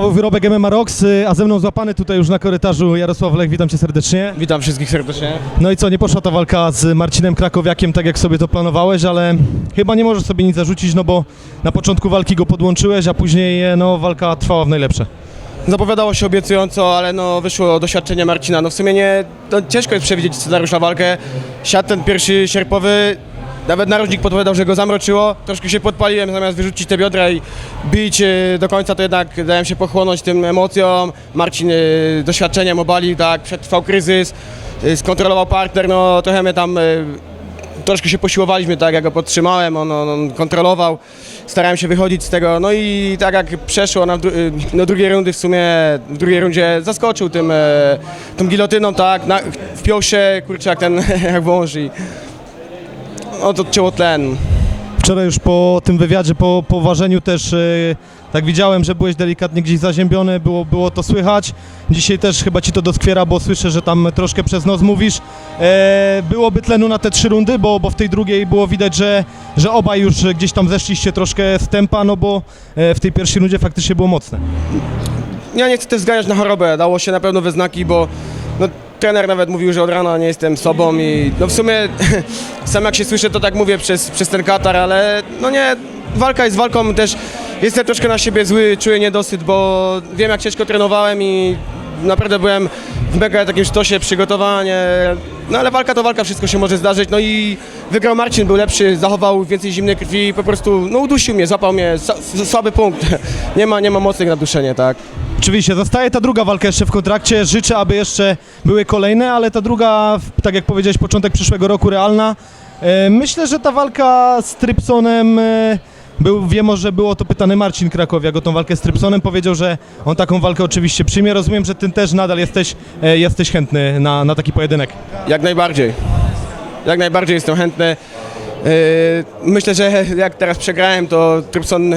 Paweł Wyrobek, MMA Rocks, y, a ze mną złapany tutaj już na korytarzu Jarosław Lech, witam cię serdecznie. Witam wszystkich serdecznie. No i co, nie poszła ta walka z Marcinem Krakowiakiem tak jak sobie to planowałeś, ale chyba nie możesz sobie nic zarzucić, no bo na początku walki go podłączyłeś, a później e, no walka trwała w najlepsze. Zapowiadało się obiecująco, ale no wyszło doświadczenie Marcina. No w sumie nie, no ciężko jest przewidzieć scenariusz na walkę. Siadł ten pierwszy sierpowy, nawet narożnik podpowiadał, że go zamroczyło. Troszkę się podpaliłem, zamiast wyrzucić te biodra i bić e, do końca, to jednak dałem się pochłonąć tym emocjom. Marcin e, doświadczeniem obalił, tak, przetrwał kryzys, e, skontrolował partner, no trochę mnie tam... troszkę się posiłowaliśmy, tak, ja go podtrzymałem, on, on, on kontrolował, starałem się wychodzić z tego, no i tak jak przeszło na dru- do drugiej rundy w sumie, w drugiej rundzie zaskoczył tym, e, tą gilotyną, tak, na, wpiął się, kurczę, jak ten, jak wąż i to odcięło tlen. Wczoraj już po tym wywiadzie, po, po ważeniu też e, tak widziałem, że byłeś delikatnie gdzieś zaziębiony, było, było to słychać. Dzisiaj też chyba ci to doskwiera, bo słyszę, że tam troszkę przez nos mówisz. E, byłoby tlenu na te trzy rundy, bo, bo w tej drugiej było widać, że, że obaj już gdzieś tam zeszliście troszkę z tempa, no bo e, w tej pierwszej rundzie faktycznie było mocne. Ja nie chcę też zganiać na chorobę, dało się na pewno we znaki, bo no, trener nawet mówił, że od rana nie jestem sobą i no w sumie sam jak się słyszę, to tak mówię przez, przez ten katar, ale no nie, walka jest walką też, jestem troszkę na siebie zły, czuję niedosyt, bo wiem jak ciężko trenowałem i naprawdę byłem w mega takim sztosie przygotowanie, no ale walka to walka, wszystko się może zdarzyć, no i wygrał Marcin, był lepszy, zachował więcej zimnej krwi po prostu, no udusił mnie, złapał mnie, słaby punkt, nie ma, nie ma mocnych na duszenie, tak. Oczywiście, zostaje ta druga walka jeszcze w kontrakcie. Życzę, aby jeszcze były kolejne, ale ta druga, tak jak powiedziałeś, początek przyszłego roku realna. E, Myślę, że ta walka z Trypsonem. e, Był, wiem, że było to pytany Marcin Krakowiak o tą walkę z Trypsonem. Powiedział, że on taką walkę oczywiście przyjmie. Rozumiem, że ty też nadal jesteś, e, jesteś chętny na, na taki pojedynek. Jak najbardziej. Jak najbardziej jestem chętny. Yy, Myślę, że jak teraz przegrałem, to Trypson yy,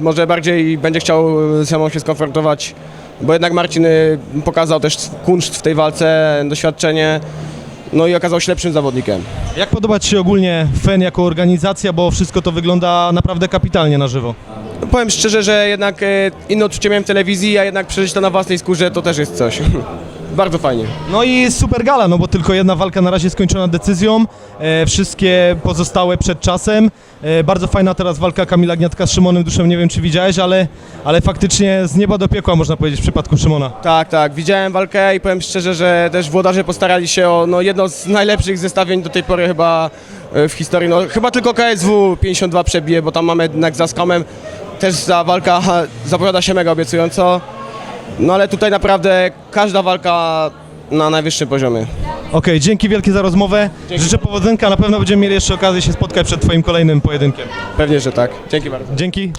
może bardziej będzie chciał ze mną się skonfrontować, bo jednak Marcin yy, pokazał też kunszt w tej walce, doświadczenie, no i okazał się lepszym zawodnikiem. Jak podoba Ci się ogólnie FEN jako organizacja, bo wszystko to wygląda naprawdę kapitalnie na żywo? Powiem szczerze, że jednak inne odczucie miałem w telewizji, a jednak przeżyć to na własnej skórze to też jest coś. Bardzo fajnie. No i super gala, no bo tylko jedna walka na razie skończona decyzją, e, wszystkie pozostałe przed czasem. E, bardzo fajna teraz walka Kamila Gniatka z Szymonem Duszem, nie wiem czy widziałeś, ale, ale faktycznie z nieba do piekła można powiedzieć w przypadku Szymona. Tak, tak. Widziałem walkę i powiem szczerze, że też włodarze postarali się o no, jedno z najlepszych zestawień do tej pory chyba e, w historii. No, chyba tylko KSW 52 przebije, bo tam mamy jednak za skamem. Też ta walka zapowiada się mega obiecująco. No ale tutaj naprawdę każda walka na najwyższym poziomie. Okej, dzięki wielkie za rozmowę, życzę powodzenia, na pewno będziemy mieli jeszcze okazję się spotkać przed Twoim kolejnym pojedynkiem. Pewnie, że tak. Dzięki bardzo. Dzięki.